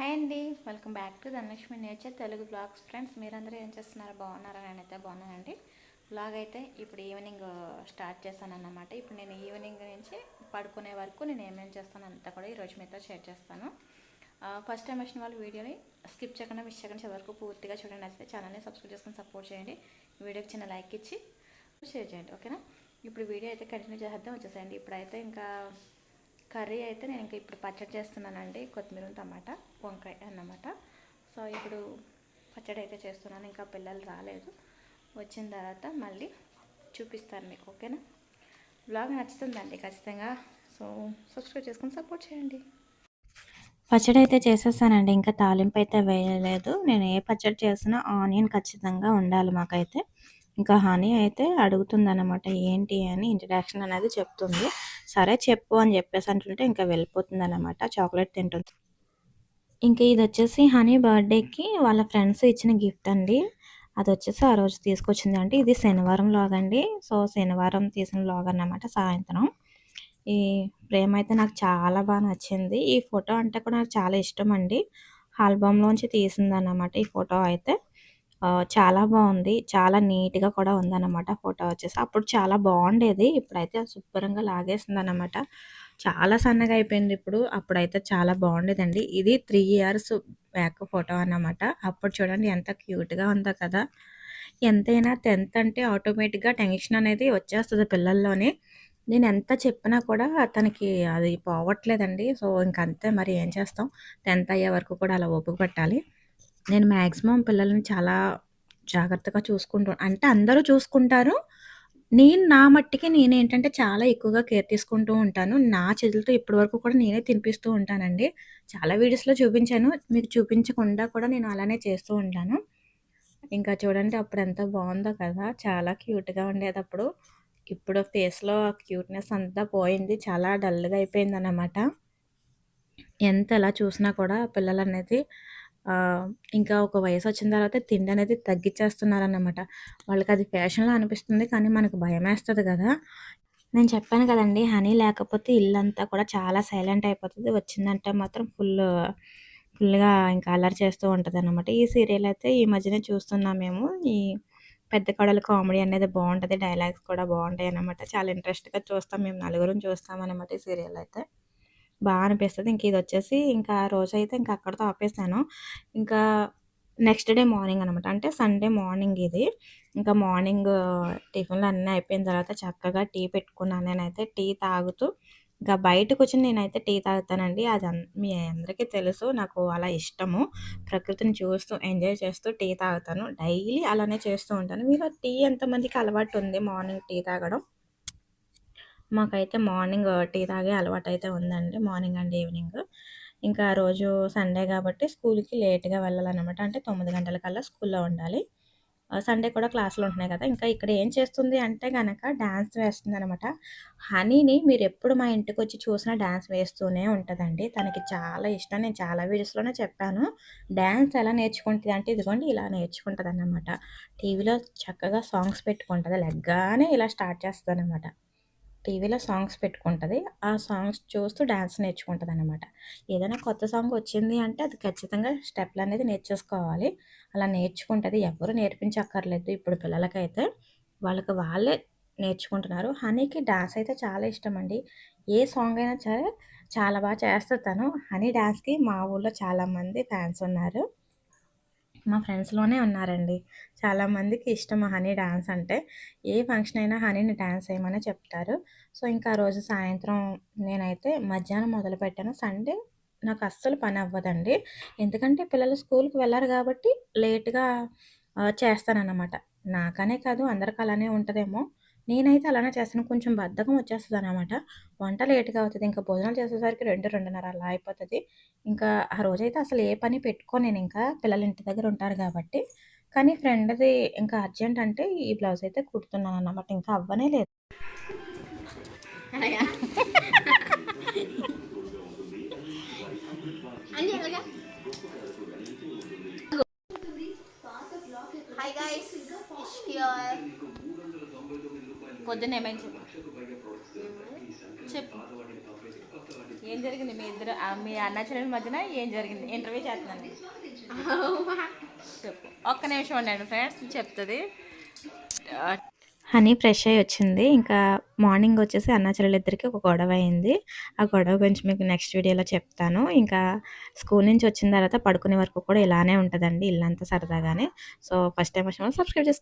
Hi అండి welcome back to Dhanalakshmi nature Telugu blogs. Friends మీరందరూ ఏం చేస్తున్నారు? బాగున్నారా? నేనైతే బాగున్నానండి. బ్లాగ్ అయితే ఇప్పుడు ఈవినింగ్ స్టార్ట్ చేశాను అన్నమాట ఇప్పుడు నేను ఈవినింగ్ నుంచి పడుకునే వరకు నేను ఏమేమి చేస్తాను అంతా కూడా ఈరోజు మీతో షేర్ చేస్తాను. ఫస్ట్ టైం వచ్చిన వాళ్ళు వీడియోని స్కిప్ చేయకుండా మిస్ చేయకుండా చివరకు పూర్తిగా చూడండి. నచ్చితే ఛానల్ని సబ్స్క్రైబ్ చేసుకుని సపోర్ట్ చేయండి. వీడియోకి చిన్న లైక్ ఇచ్చి షేర్ చేయండి ఓకేనా? ఇప్పుడు వీడియో అయితే కంటిన్యూ చేద్దాం వచ్చేసేయండి. ఇప్పుడైతే ఇంకా కర్రీ అయితే నేను ఇంకా ఇప్పుడు పచ్చడి చేస్తున్నానండి కొత్తిమీర టమాటా వంకాయ అన్నమాట. సో ఇప్పుడు పచ్చడి అయితే చేస్తున్నాను ఇంకా పిల్లలు రాలేదు. వచ్చిన తర్వాత మళ్ళీ చూపిస్తాను మీకు ఓకేనా? బ్లాగ్ నచ్చుతుందండి ఖచ్చితంగా. సో సబ్స్క్రైబ్ చేసుకుని సపోర్ట్ చేయండి. పచ్చడి అయితే చేసేసానండి ఇంకా తాలింపు అయితే వేయలేదు. నేను ఏ పచ్చడి చేసినా ఆనియన్ ఖచ్చితంగా ఉండాలి మాకైతే. ఇంకా హనీ అయితే అడుగుతుంది అనమాట ఏంటి అని ఇంట్రడక్షన్ అనేది చెప్తుంది. సరే చెప్పు అని చెప్పేసి అంటుంటే ఇంకా వెళ్ళిపోతుంది అనమాట చాక్లెట్ తింటుంది. ఇంకా ఇది వచ్చేసి హనీ బర్త్డేకి వాళ్ళ ఫ్రెండ్స్ ఇచ్చిన గిఫ్ట్ అండి. అది వచ్చేసి ఆ రోజు తీసుకొచ్చింది అంటే ఇది శనివారం లాగ్ అండి. సో శనివారం తీసిన లాగ్ అన్నమాట సాయంత్రం. ఈ ఫ్రేమ్ అయితే నాకు చాలా బాగా నచ్చింది. ఈ ఫోటో అంటే కూడా నాకు చాలా ఇష్టం అండి. ఆల్బమ్లోంచి తీసింది అన్నమాట ఈ ఫోటో అయితే. చాలా బాగుంది. చాలా నీట్గా కూడా ఉందన్నమాట ఫోటో వచ్చేసి. అప్పుడు చాలా బాగుండేది. ఇప్పుడైతే శుభ్రంగా లాగేసింది అనమాట చాలా సన్నగా అయిపోయింది ఇప్పుడు. అప్పుడైతే చాలా బాగుండేదండి. ఇది త్రీ ఇయర్స్ బ్యాక్ ఫోటో అన్నమాట. అప్పుడు చూడండి ఎంత క్యూట్గా ఉందో కదా. ఎంతైనా టెన్త్ అంటే ఆటోమేటిక్గా టెన్షన్ అనేది వచ్చేస్తుంది పిల్లల్లోనే. నేను ఎంత చెప్పినా కూడా తనకి అది పోవట్లేదండి. సో ఇంకంతే మరి ఏం చేస్తాం. టెన్త్ అయ్యే వరకు కూడా అలా ఓపిక పెట్టాలి నేను మ్యాక్సిమం పిల్లల్ని చాలా జాగ్రత్తగా చూసుకుంటూ అంటే అందరూ చూసుకుంటారు. నేను నా మట్టికి నేనేంటంటే చాలా ఎక్కువగా కేర్ తీసుకుంటూ ఉంటాను. నా చేతులతో ఇప్పటి వరకు కూడా నేనే తినిపిస్తూ ఉంటానండి. చాలా వీడియోస్లో చూపించాను. మీకు చూపించకుండా కూడా నేను అలానే చేస్తూ ఉంటాను. ఇంకా చూడండి అప్పుడు ఎంత బాగుందో కదా. చాలా క్యూట్గా ఉండేది అప్పుడు ఇప్పుడు ఫేస్లో క్యూట్నెస్ అంతా పోయింది. చాలా డల్గా అయిపోయింది అన్నమాట ఎంత ఎలా చూసినా కూడా పిల్లలు అనేది ఇంకా ఒక వయసు వచ్చిన తర్వాత తిండి అనేది తగ్గించేస్తున్నారన్నమాట వాళ్ళకి అది ఫ్యాషన్‌లా అనిపిస్తుంది. కానీ మనకు భయమేస్తది కదా! నేను చెప్పాను కదండి హనీ లేకపోతే ఇల్లంతా కూడా చాలా సైలెంట్ అయిపోతుంది వచ్చిందంటే మాత్రం ఫుల్ ఫుల్‌గా ఇంకా అల్లరి చేస్తూ ఉంటదనమాట. ఈ సీరియల్ అయితే ఈ మధ్యనే చూస్తున్నాం మేము. ఈ పెద్ద కోడలు కామెడీ అనేది బాగుంటుంది డైలాగ్స్ కూడా బాగుంటాయి అనమాట చాలా ఇంట్రెస్ట్‌గా చూస్తాం. మేము నలుగురం చూస్తామనమాట ఈ సీరియల్ అయితే. బాగా అనిపిస్తుంది ఇంక ఇది వచ్చేసి ఇంకా రోజు రోజైతే ఇంకా అక్కడితో ఆపేసాను. ఇంకా నెక్స్ట్ డే మార్నింగ్ అనమాట. అంటే సండే మార్నింగ్ ఇది. ఇంకా మార్నింగ్ టిఫిన్‌లు అన్నీ అయిపోయిన తర్వాత చక్కగా టీ పెట్టుకున్నాను నేనైతే. టీ తాగుతూ ఇంకా బయటకొచ్చి నేనైతే టీ తాగుతానండి. అది మీ అందరికీ తెలుసు. నాకు అలా ఇష్టము. ప్రకృతిని చూస్తూ, ఎంజాయ్ చేస్తూ టీ తాగుతాను. డైలీ అలానే చేస్తూ ఉంటాను. మీరు టీ ఎంతమందికి అలవాటు ఉంది మార్నింగ్ టీ తాగడం? మాకైతే మార్నింగ్ టీ తాగే అలవాటు అయితే ఉందండి. Morning and evening. ఇంకా ఆ రోజు సండే కాబట్టి స్కూల్‌కి లేట్‌గా వెళ్ళాలన్నమాట అంటే 9 గంటలకల్లా స్కూల్‌లో ఉండాలి. సండే కూడా క్లాసులు ఉంటున్నాయి కదా! ఇంకా ఇక్కడ ఏం చేస్తుంది అంటే కనుక డ్యాన్స్ వేస్తుంది వేస్తుందనమాట. హనీని మీరు ఎప్పుడు మా ఇంటికొచ్చి చూసినా డ్యాన్స్ వేస్తూనే ఉంటుందండి తనకి చాలా ఇష్టం. నేను చాలా వీడియోస్‌లోనే చెప్పాను. డ్యాన్స్ ఎలా నేర్చుకుంటుంది అంటే ఇదిగోండి ఇలా నేర్చుకుంటదనమాట. టీవీలో చక్కగా సాంగ్స్ పెట్టుకుంటుంది లెగ్గానే ఇలా స్టార్ట్ చేస్తదనమాట. టీవీలో సాంగ్స్ పెట్టుకుంటుంది ఆ సాంగ్స్ చూస్తూ డ్యాన్స్ నేర్చుకుంటుంది అనమాట ఏదైనా కొత్త సాంగ్ వచ్చింది అంటే అది ఖచ్చితంగా స్టెప్లు అనేది నేర్చేసుకోవాలి. అలా నేర్చుకుంటుంది ఎవరు నేర్పించక్కర్లేదు ఇప్పుడు పిల్లలకైతే. వాళ్ళకి వాళ్ళే నేర్చుకుంటున్నారు. హనీకి డాన్స్ అయితే చాలా ఇష్టం అండి ఏ సాంగ్ అయినా సరే చాలా బాగా చేస్తుంది తను. హనీ డాన్స్‌కి మా ఊళ్ళో చాలామంది ఫ్యాన్స్ ఉన్నారు. మా ఫ్రెండ్స్‌లోనే ఉన్నారండి. చాలామందికి ఇష్టం హనీ డ్యాన్స్ అంటే. ఏ ఫంక్షన్ అయినా హనీని డ్యాన్స్ ఏయమనే చెప్తారు. సో, ఇంకా ఆ రోజు సాయంత్రం నేనైతే మధ్యాహ్నం మొదలుపెట్టాను. సండే నాకు అస్సలు పని అవ్వదండి. ఎందుకంటే పిల్లలు స్కూల్‌కి వెళ్ళారు కాబట్టి లేట్‌గా చేస్తానన్నమాట. నాకనే కాదు అందరికి అలానే ఉంటుందేమో నేనైతే అలానే చేస్తాను. కొంచెం బద్ధకం వచ్చేస్తదనమాట. వంట లేట్‌గా అవుతది. ఇంకా భోజనాలు చేసేసరికి 2, 2:30 అలా అయిపోతది. ఇంకా ఆ రోజైతే అసలు ఏ పని పెట్టుకోను నేనింకా. పిల్లలు ఇంటి దగ్గర ఉంటారు కాబట్టి. కానీ ఫ్రెండ్‌ది ఇంకా అర్జెంట్ అంటే ఈ బ్లౌజ్ అయితే కుడుతున్నానన్నమాట. ఇంకా అవ్వనే లేదు. హాయ్ గైస్ హియర్ పొద్దున్న ఏమైంది చెప్పు. చెప్పు. ఏం జరిగింది? మీ ఇద్దరు మీ అన్న చెల్లెల మధ్యన ఏం జరిగింది? ఇంటర్వ్యూ చేస్తున్నాను. చెప్పు. ఒక్క నిమిషం ఉండండి ఫ్రెండ్స్ చెప్తుంది. హనీ ఫ్రెష్ అయ్యి వచ్చింది. ఇంకా మార్నింగ్ వచ్చేసి అన్న చెల్లెలిద్దరికి ఒక గొడవ అయింది. ఆ గొడవ గురించి మీకు నెక్స్ట్ వీడియోలో చెప్తాను. ఇంకా స్కూల్ నుంచి వచ్చిన తర్వాత పడుకునే వరకు కూడా ఇలానే ఉంటుందండి ఇల్లంతా సరదాగానే. సో ఫస్ట్ టైం వచ్చిన సబ్స్క్రైబ్ చేసుకోండి